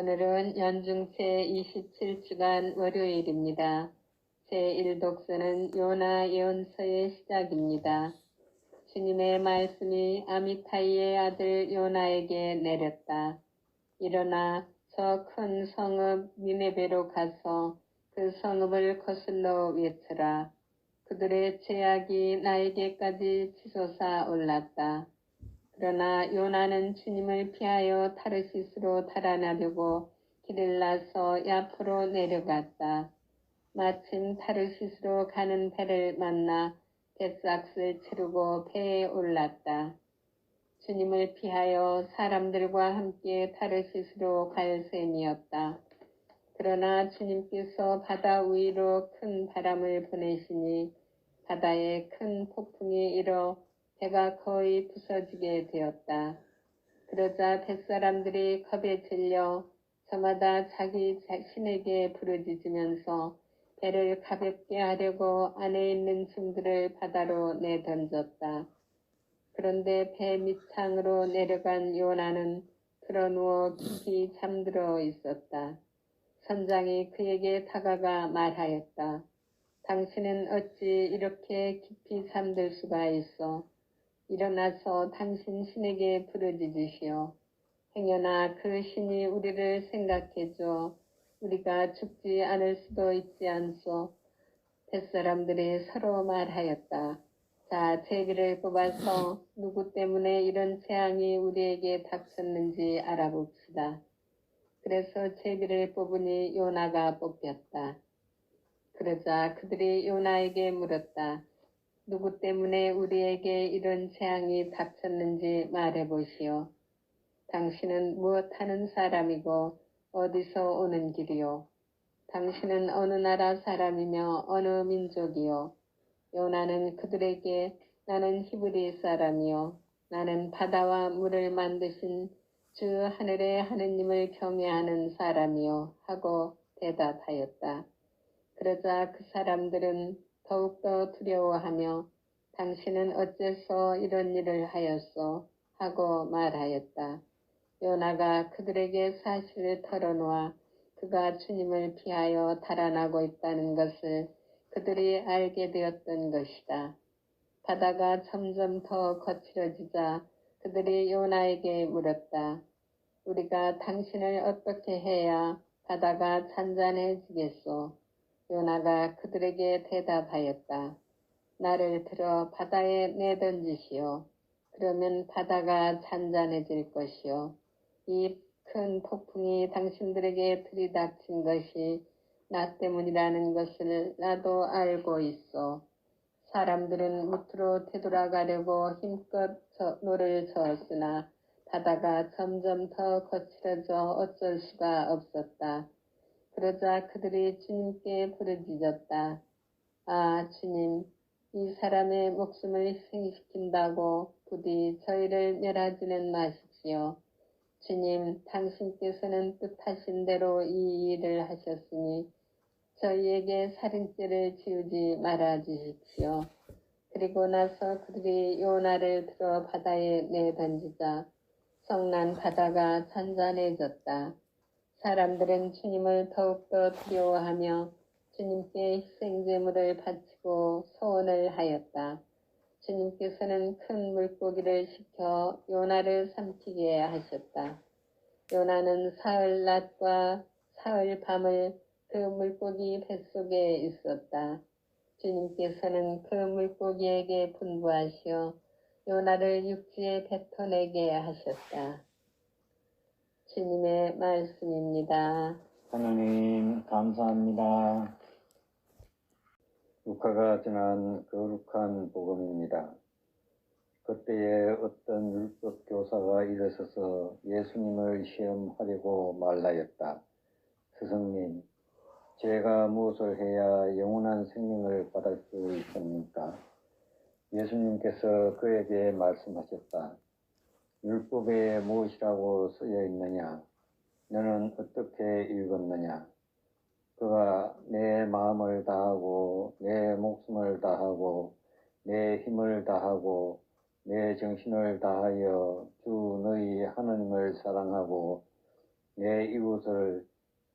오늘은 연중 제27주간 월요일입니다. 제1독서는 요나 예언서의 시작입니다. 주님의 말씀이 아미타이의 아들 요나에게 내렸다. 일어나 저 큰 성읍 니네베로 가서 그 성읍을 거슬러 외쳐라. 그들의 죄악이 나에게까지 치솟아 올랐다. 그러나 요나는 주님을 피하여 타르시스로 달아나려고 길을 나서 야포로 내려갔다. 마침 타르시스로 가는 배를 만나 뱃삭을 치르고 배에 올랐다. 주님을 피하여 사람들과 함께 타르시스로 갈 셈이었다. 그러나 주님께서 바다 위로 큰 바람을 보내시니 바다에 큰 폭풍이 일어 배가 거의 부서지게 되었다. 그러자 뱃사람들이 겁에 질려 저마다 자기 자신에게 부르짖으면서 배를 가볍게 하려고 안에 있는 짐들을 바다로 내던졌다. 그런데 배 밑창으로 내려간 요나는 드러누워 깊이 잠들어 있었다. 선장이 그에게 다가가 말하였다. 당신은 어찌 이렇게 깊이 잠들 수가 있어? 일어나서 당신 신에게 부르짖으시오. 행여나 그 신이 우리를 생각해 줘. 우리가 죽지 않을 수도 있지 않소. 뱃사람들이 서로 말하였다. 자, 제비를 뽑아서 누구 때문에 이런 재앙이 우리에게 닥쳤는지 알아봅시다. 그래서 제비를 뽑으니 요나가 뽑혔다. 그러자 그들이 요나에게 물었다. 누구 때문에 우리에게 이런 재앙이 닥쳤는지 말해보시오. 당신은 무엇하는 사람이고 어디서 오는 길이요? 당신은 어느 나라 사람이며 어느 민족이요? 요나는 그들에게 나는 히브리 사람이요. 나는 바다와 물을 만드신 주 하늘의 하느님을 경외하는 사람이요. 하고 대답하였다. 그러자 그 사람들은 더욱더 두려워하며 당신은 어째서 이런 일을 하였소? 하고 말하였다. 요나가 그들에게 사실을 털어놓아 그가 주님을 피하여 달아나고 있다는 것을 그들이 알게 되었던 것이다. 바다가 점점 더 거칠어지자 그들이 요나에게 물었다. 우리가 당신을 어떻게 해야 바다가 잔잔해지겠소? 요나가 그들에게 대답하였다. 나를 들어 바다에 내던지시오. 그러면 바다가 잔잔해질 것이요. 이 큰 폭풍이 당신들에게 들이닥친 것이 나 때문이라는 것을 나도 알고 있어. 사람들은 무트로 되돌아가려고 힘껏 저, 노를 저었으나 바다가 점점 더 거칠어져 어쩔 수가 없었다. 그러자 그들이 주님께 부르짖었다. 아, 주님, 이 사람의 목숨을 희생시킨다고 부디 저희를 멸하지는 마십시오. 주님, 당신께서는 뜻하신 대로 이 일을 하셨으니 저희에게 살인죄를 지우지 말아 주십시오. 그리고 나서 그들이 요나를 들어 바다에 내던지자 성난 바다가 잔잔해졌다. 사람들은 주님을 더욱더 두려워하며 주님께 희생제물을 바치고 소원을 하였다. 주님께서는 큰 물고기를 시켜 요나를 삼키게 하셨다. 요나는 사흘 낮과 사흘 밤을 그 물고기 뱃속에 있었다. 주님께서는 그 물고기에게 분부하시어 요나를 육지에 뱉어내게 하셨다. 주님의 말씀입니다. 하나님 감사합니다. 루카가 전한 거룩한 복음입니다. 그때에 어떤 율법 교사가 일어서서 예수님을 시험하려고 말하였다. 스승님, 제가 무엇을 해야 영원한 생명을 받을 수 있습니까? 예수님께서 그에게 말씀하셨다. 율법에 무엇이라고 쓰여 있느냐? 너는 어떻게 읽었느냐? 그가 내 마음을 다하고 내 목숨을 다하고 내 힘을 다하고 내 정신을 다하여 주 너희 하나님을 사랑하고 내 이웃을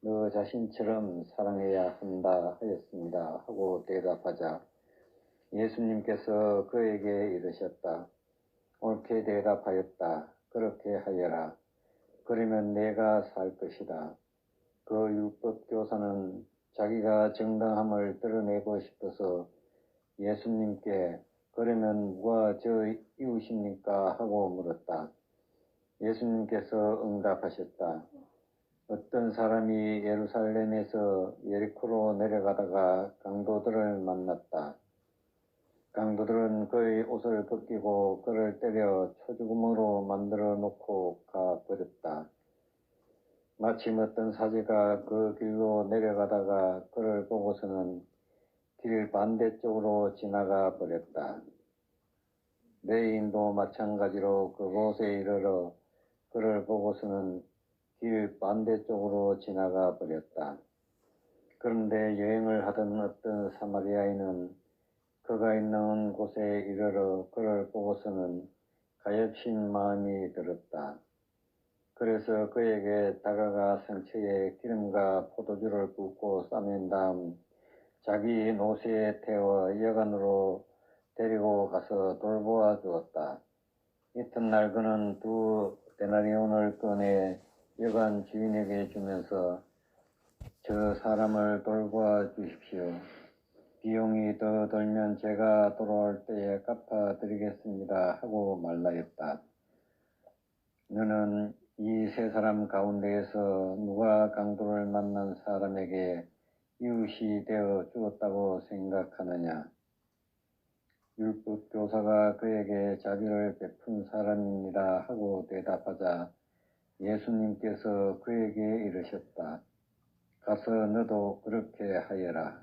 너 자신처럼 사랑해야 한다 하였습니다. 하고 대답하자 예수님께서 그에게 이르셨다. 옳게 대답하였다. 그렇게 하여라. 그러면 내가 살 것이다. 그 율법 교사는 자기가 정당함을 드러내고 싶어서 예수님께 그러면 누가 저 이웃입니까? 하고 물었다. 예수님께서 응답하셨다. 어떤 사람이 예루살렘에서 예리코로 내려가다가 강도들을 만났다. 강도들은 그의 옷을 벗기고 그를 때려 초죽음으로 만들어 놓고 가 버렸다. 마침 어떤 사제가 그 길로 내려가다가 그를 보고서는 길 반대쪽으로 지나가 버렸다. 레인도 마찬가지로 그곳에 이르러 그를 보고서는 길 반대쪽으로 지나가 버렸다. 그런데 여행을 하던 어떤 사마리아인은 그가 있는 곳에 이르러 그를 보고서는 가엾은 마음이 들었다. 그래서 그에게 다가가 상처에 기름과 포도주를 붓고 싸맨 다음 자기 노새에 태워 여간으로 데리고 가서 돌보아 주었다. 이튿날 그는 두 데나리온을 꺼내 여간 주인에게 주면서 저 사람을 돌보아 주십시오. 비용이 더 들면 제가 돌아올 때에 갚아드리겠습니다. 하고 말하였다. 너는 이 세 사람 가운데에서 누가 강도를 만난 사람에게 이웃이 되어 주었다고 생각하느냐? 율법 교사가 그에게 자비를 베푼 사람입니다. 하고 대답하자 예수님께서 그에게 이르셨다. 가서 너도 그렇게 하여라.